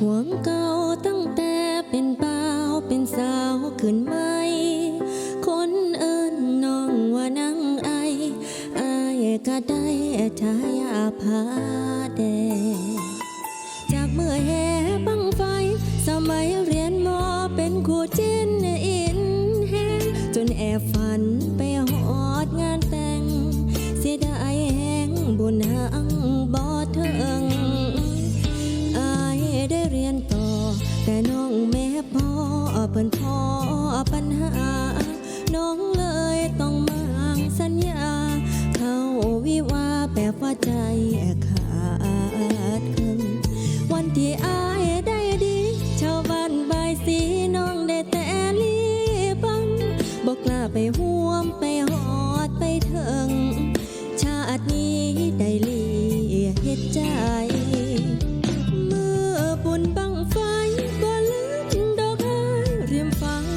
ความเก่าตั้งแต่เป็นเป้าเป็นสาวขึ้นไม่ คนเอิญน้องว่านั่งไอายก็ได้ชายาพาแดงจากเมื่อแห่บังไฟ สมัยเรียนมอเป็นครูจิ้นอี Te 远方。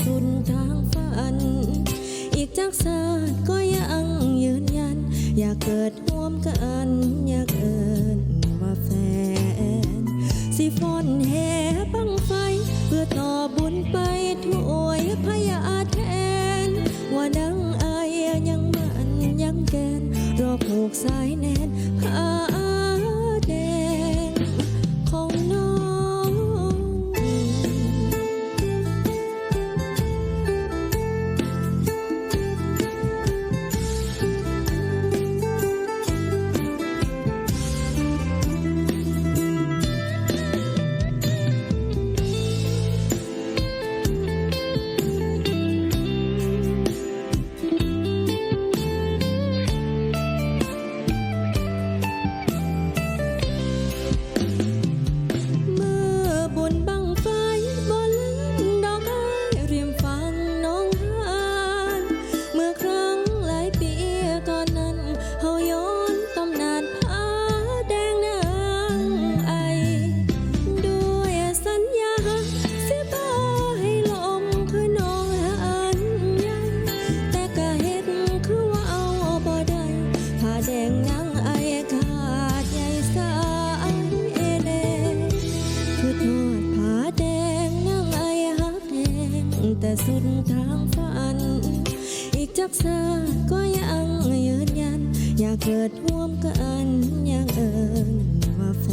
สุดทางฝัน อีกจากศาสตร์ก็ยังยืนยัน อยากเกิดร่วมกัน จักษาก็ยังยืนยัน อยากเกิดห่วมกันยังเอิญว่าแฟ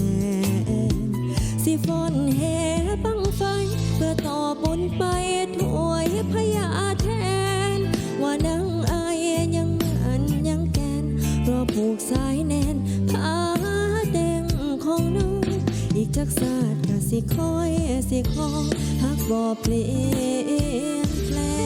น สิฟอนแห่บังไฟ เพื่อต่อบุญไปถวยพยาแทน ว่านังอายยังอันยังแกนรอผูกสายแน่นพาแดงของน้องอีกจักษาก็สิคอยสิคองหักบ่เปลี่ยนแปลง